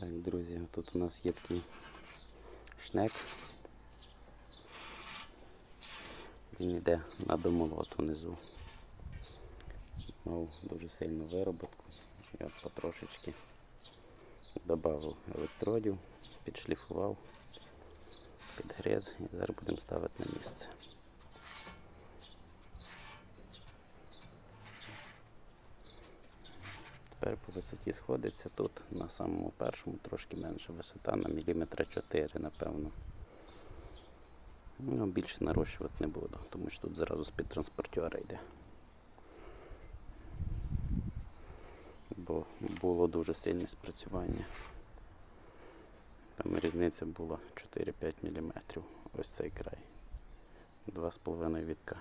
Так, друзі, тут у нас є такий шнек. Він йде на домолот внизу. Мав дуже сильну вироботку. Я потрошечки додав електродів, підшліфував, підгриз і зараз будемо ставити на місце. Тепер по висоті сходиться тут на самому першому трошки менша висота, на міліметра 4, напевно. Ну, більше нарощувати не буду, тому що тут зразу з-під транспортера йде. Бо було дуже сильне спрацювання. Там різниця була 4-5 мм. Ось цей край. 2,5 вітка.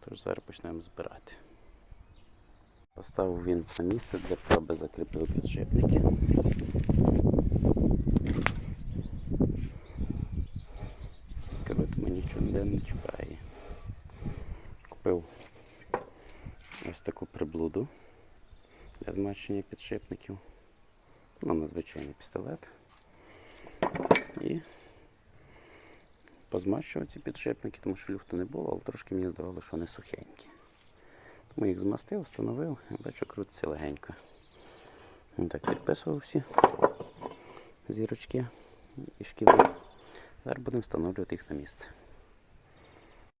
Тож зараз почнемо збирати. Поставив він на місце для проби закріпив підшипники. Коротко нічого ніде не чекає. Купив ось таку приблуду для змащення підшипників. Ну, на пістолет. І позмащував ці підшипники, тому що люфту не було, але трошки мені здавалося, що вони сухенькі. Тому їх змастив, встановив, бачу, крутиться легенько. Так підписував всі зірочки і шкіри. Зараз будемо встановлювати їх на місце.